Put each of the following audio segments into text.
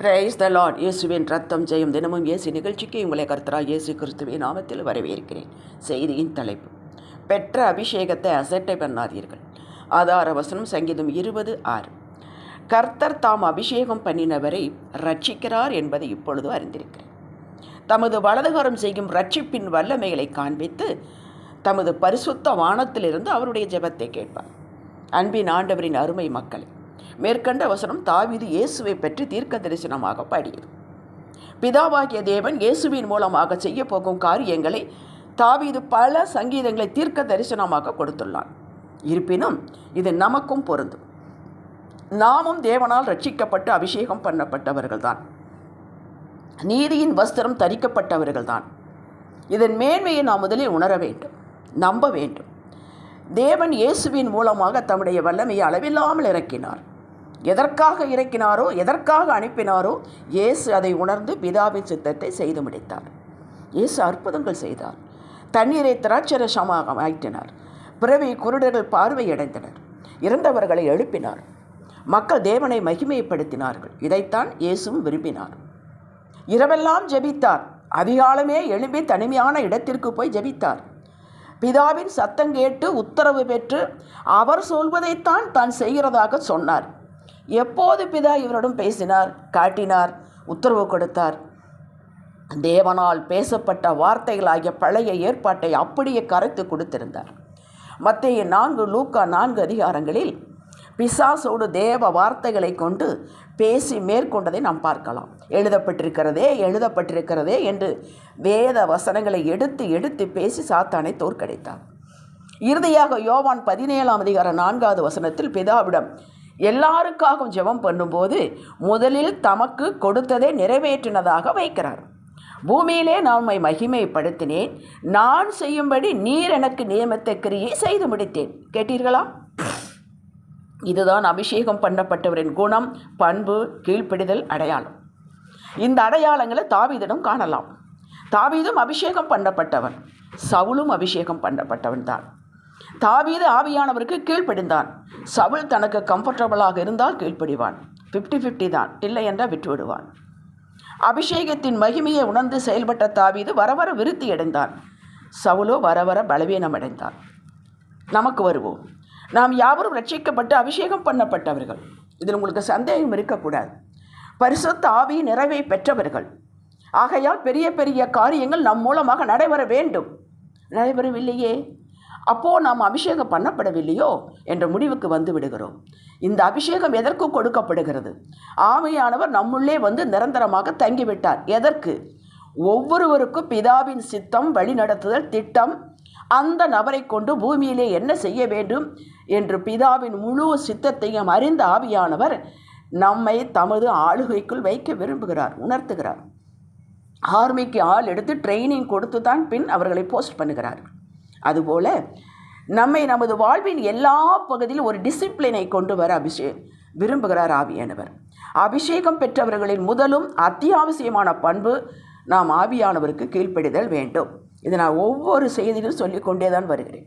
Praise the Lord இயேசுவின் ரத்தம் ஜெயம் தினமும் இயேசு நிகழ்ச்சிக்கு உங்களை கர்த்தரா இயேசு கிறிஸ்துவின் நாமத்தில் வரவேற்கிறேன். செய்தியின் தலைப்பு. பெற்ற அபிஷேகத்தை அசட்டை பண்ணாதீர்கள். ஆதார வசனம் சங்கீதம் இருபது ஆறு. கர்த்தர் தாம் அபிஷேகம் பண்ணினவரை ரட்சிக்கிறார் என்பதை இப்பொழுது அறிந்திருக்கிறேன். தமது வலதுகரம் செய்யும் ரட்சிப்பின் வல்லமைகளை காண்பித்து தமது பரிசுத்த வானத்திலிருந்து அவருடைய ஜெபத்தை கேட்பார். அன்பின் ஆண்டவரின் அருமை மக்களை மேற்கண்ட வசனம் தாவீது இயேசுவை பற்றி தீர்க்க தரிசனமாக பாடியது. பிதாவாகிய தேவன் இயேசுவின் மூலமாக செய்ய போகும் காரியங்களை தாவீது பல சங்கீதங்களை தீர்க்க தரிசனமாக கொடுத்துள்ளான். இருப்பினும் இது நமக்கும் பொருந்தும் நாமும் தேவனால் ரட்சிக்கப்பட்டு அபிஷேகம் பண்ணப்பட்டவர்கள்தான். நீதியின் வஸ்திரம் தரிக்கப்பட்டவர்கள்தான். இதன் மேன்மையை நாம் முதலில் உணர வேண்டும் நம்ப வேண்டும். தேவன் இயேசுவின் மூலமாக தம்முடைய வல்லமையை அளவில்லாமல் இறக்கினார். எதற்காக இறக்கினாரோ எதற்காக அனுப்பினாரோ இயேசு அதை உணர்ந்து பிதாவின் சித்தத்தை செய்து முடித்தார். இயேசு அற்புதங்கள் செய்தார். தண்ணீரை திராட்சரசமாக மாற்றினார். பிறவி குருடர்கள் பார்வையடைந்தனர் இறந்தவர்களை எழுப்பினார். மக்கள் தேவனை மகிமைப்படுத்தினார்கள். இதைத்தான் இயேசுவும் விரும்பினார். இரவெல்லாம் ஜெபித்தார். அதிகாலமே எழும்பி தனிமையான இடத்திற்கு போய் ஜெபித்தார். பிதாவின் சத்தம் கேட்டு உத்தரவு பெற்று அவர் சொல்வதைத்தான் தான் செய்கிறதாக சொன்னார். எப்போது பிதா இவரிடம் பேசினார்? காட்டினார் உத்தரவு கொடுத்தார். தேவனால் பேசப்பட்ட வார்த்தைகளாகிய பழைய ஏற்பாட்டை அப்படியே கரைத்து கொடுத்திருந்தார். மத்திய நான்கு லூக்கா நான்கு அதிகாரங்களில் பிசாசோடு தேவ வார்த்தைகளை கொண்டு பேசி மேற்கொண்டதை நாம் பார்க்கலாம். எழுதப்பட்டிருக்கிறதே எழுதப்பட்டிருக்கிறதே என்று வேத வசனங்களை எடுத்து எடுத்து பேசி சாத்தானை தோற்கடித்தார். இறுதியாக யோவான் பதினேழாம் அதிகார நான்காவது வசனத்தில் பிதாவிடம் எல்லாருக்காகவும் ஜெபம் பண்ணும்போது முதலில் தமக்கு கொடுத்ததை நிறைவேற்றினதாக வைக்கிறார். பூமியிலே நான் உம்மை மகிமைப்படுத்தினேன். நான் செய்யும்படி நீர் எனக்கு நியமத்த கிரியை செய்து முடித்தேன். கேட்டீர்களா? இதுதான் அபிஷேகம் பண்ணப்பட்டவரின் குணம் பண்பு கீழ்ப்பிடிதல் அடையாளம். இந்த அடையாளங்களை தாவீதிடம் காணலாம். தாவீதும் அபிஷேகம் பண்ணப்பட்டவன். சவுலும் அபிஷேகம் பண்ணப்பட்டவன் தான் தாவீது ஆவியானவருக்கு கீழ்ப்படிந்தான். சவுல் தனக்கு கம்ஃபர்டபுளாக இருந்தால் கீழ்ப்படிவான். ஃபிஃப்டி ஃபிஃப்டி தான். இல்லை என்றால் விட்டுவிடுவான். அபிஷேகத்தின் மகிமையை உணர்ந்து செயல்பட்ட தாவீது வர வர விருத்தி அடைந்தான். சவுலோ வர வர பலவீனம் அடைந்தான். நமக்கு வருவோம். நாம் யாவரும் ரட்சிக்கப்பட்டு அபிஷேகம் பண்ணப்பட்டவர்கள். இதில் உங்களுக்கு சந்தேகம் இருக்கக்கூடாது. பரிசுத்த ஆவி நிறைவை பெற்றவர்கள். ஆகையால் பெரிய பெரிய காரியங்கள் நம் மூலமாக நடைபெற வேண்டும். நடைபெறவில்லையே. அப்போது நாம் அபிஷேகம் பண்ணப்படவில்லையோ என்ற முடிவுக்கு வந்து விடுகிறோம். இந்த அபிஷேகம் எதற்கு கொடுக்கப்படுகிறது? ஆமையானவர் நம்முள்ளே வந்து நிரந்தரமாக தங்கிவிட்டார். எதற்கு? ஒவ்வொருவருக்கும் பிதாவின் சித்தம் வழிநடத்துதல் திட்டம் அந்த நபரை கொண்டு பூமியிலே என்ன செய்ய வேண்டும் என்று பிதாவின் முழு சித்தத்தையும் அறிந்த ஆவியானவர் நம்மை தமது ஆளுகைக்குள் வைக்க விரும்புகிறார் உணர்த்துகிறார். ஆர்மிக்கு ஆள் எடுத்து ட்ரைனிங் கொடுத்து தான் பின் அவர்களை போஸ்ட் பண்ணுகிறார். அதுபோல் நம்மை நமது வாழ்வின் எல்லா பகுதியிலும் ஒரு டிசிப்ளினை கொண்டு வர அபிஷே விரும்புகிறார் ஆவியானவர். அபிஷேகம் பெற்றவர்களின் முதலும் அத்தியாவசியமான பண்பு நாம் ஆவியானவருக்கு கீழ்ப்படிதல் வேண்டும். இதை நான் ஒவ்வொரு செய்தியிலும் சொல்லிக்கொண்டே தான் வருகிறேன்.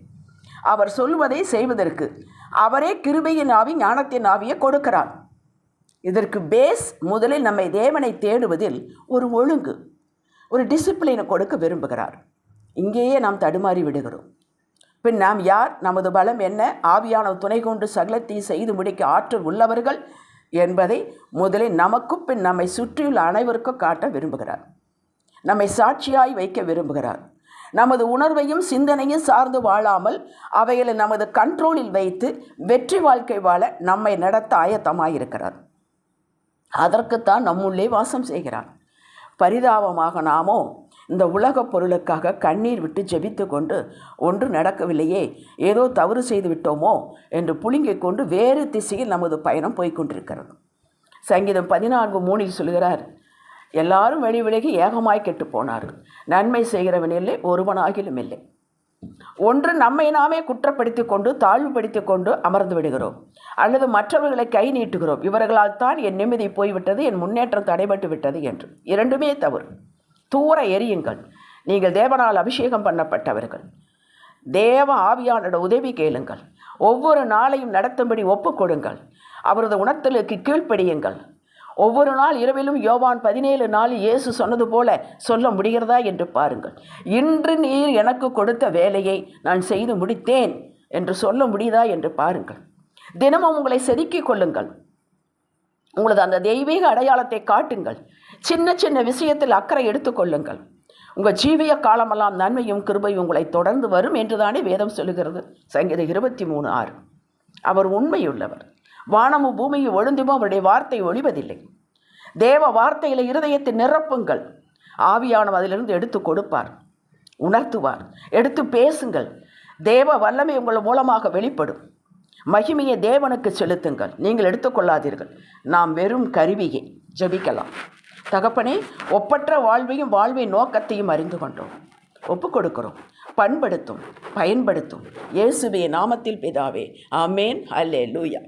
அவர் சொல்வதை செய்வதற்கு அவரே கிருபையின் ஆவி ஞானத்தின் ஆவியை கொடுக்கிறார். இதற்கு பேஸ் முதலில் நம்மை தேவனை தேடுவதில் ஒரு ஒழுங்கு ஒரு டிசிப்ளினை கொடுக்க விரும்புகிறார். இங்கேயே நாம் தடுமாறி விடுகிறோம். பின் நாம் யார்? நமது பலம் என்ன? ஆவியான துணை கொண்டு சகலத்தை செய்து முடிக்க ஆற்றல் உள்ளவர்கள் என்பதை முதலில் நமக்கும் பின் நம்மை சுற்றியுள்ள அனைவருக்கும் காட்ட விரும்புகிறார். நம்மை சாட்சியாய் வைக்க விரும்புகிறார். நமது உணர்வையும் சிந்தனையும் சார்ந்து வாழாமல் அவைகளை நமது கண்ட்ரோலில் வைத்து வெற்றி வாழ்க்கை வாழ நம்மை நடத்த ஆயத்தமாயிருக்கிறார் அதற்குத்தான் நம்முள்ளே வாசம் செய்கிறார். பரிதாபமாக நாமோ இந்த உலகப் பொருளுக்காக கண்ணீர் விட்டு ஜெபித்து கொண்டு ஒன்று நடக்கவில்லையே ஏதோ தவறு செய்து விட்டோமோ? என்று புழுங்கிக் கொண்டு வேறு திசையில் நமது பயணம் போய்கொண்டிருக்கிறது சங்கீதம் பதினான்கு மூணில் சொல்கிறார் எல்லாரும் வெளி விலகி ஏகமாய் கெட்டு போனார்கள். நன்மை செய்கிறவன் இல்லை ஒருவனாகிலும் இல்லை. ஒன்று நம்மை நாமே குற்றப்படுத்தி கொண்டு தாழ்வுபடுத்தி கொண்டு அமர்ந்து விடுகிறோம். அல்லது மற்றவர்களை கை நீட்டுகிறோம். இவர்களால் தான் என் நிம்மதி போய்விட்டது என் முன்னேற்றம் தடைபட்டு விட்டது என்று. இரண்டுமே தவறு. தூர எரியுங்கள் நீங்கள் தேவனால் அபிஷேகம் பண்ணப்பட்டவர்கள். தேவ ஆவியானோட உதவி கேளுங்கள். ஒவ்வொரு நாளையும் நடத்தும்படி ஒப்புக்கொடுங்கள் அவரது உணர்த்தலுக்கு கீழ்ப்படியுங்கள். ஒவ்வொரு நாள் இரவிலும் யோவான் பதினேழு நாள் இயேசு சொன்னது போல சொல்ல முடிகிறதா என்று பாருங்கள். இன்று நீர் எனக்கு கொடுத்த வேலையை நான் செய்து முடித்தேன் என்று சொல்ல முடியுதா என்று பாருங்கள். தினமும் உங்களை செதுக்கிக் கொள்ளுங்கள். உங்களது அந்த தெய்வீக அடையாளத்தை காட்டுங்கள். சின்ன சின்ன விஷயத்தில் அக்கறை எடுத்துக்கொள்ளுங்கள் உங்கள் ஜீவிய காலமெல்லாம் நன்மையும் கிருபையும் உங்களை தொடர்ந்து வரும் என்றுதானே வேதம் சொல்லுகிறது. சங்கீதம் இருபத்தி மூணு ஆறு. அவர் உண்மையுள்ளவர். வானமும் பூமியும் ஒழுந்துமோ அவருடைய வார்த்தை ஒழிவதில்லை தேவ வார்த்தையில் இருதயத்தை நிரப்புங்கள். ஆவியானவர் அதிலிருந்து எடுத்து கொடுப்பார். உணர்த்துவார். எடுத்து பேசுங்கள். தேவ வல்லமை உங்கள் மூலமாக வெளிப்படும். மகிமையை தேவனுக்கு செலுத்துங்கள். நீங்கள் எடுத்துக்கொள்ளாதீர்கள் நாம் வெறும் கருவியை. ஜெபிக்கலாம். தகப்பனே ஒப்பற்ற வாழ்வையும் வாழ்வின் நோக்கத்தையும் அறிந்து கொண்டோம். ஒப்பு கொடுக்கிறோம் பண்படுத்தும் பயன்படுத்தும். இயேசுவே நாமத்தில் பிதாவே ஆமேன். அல்லே லூயா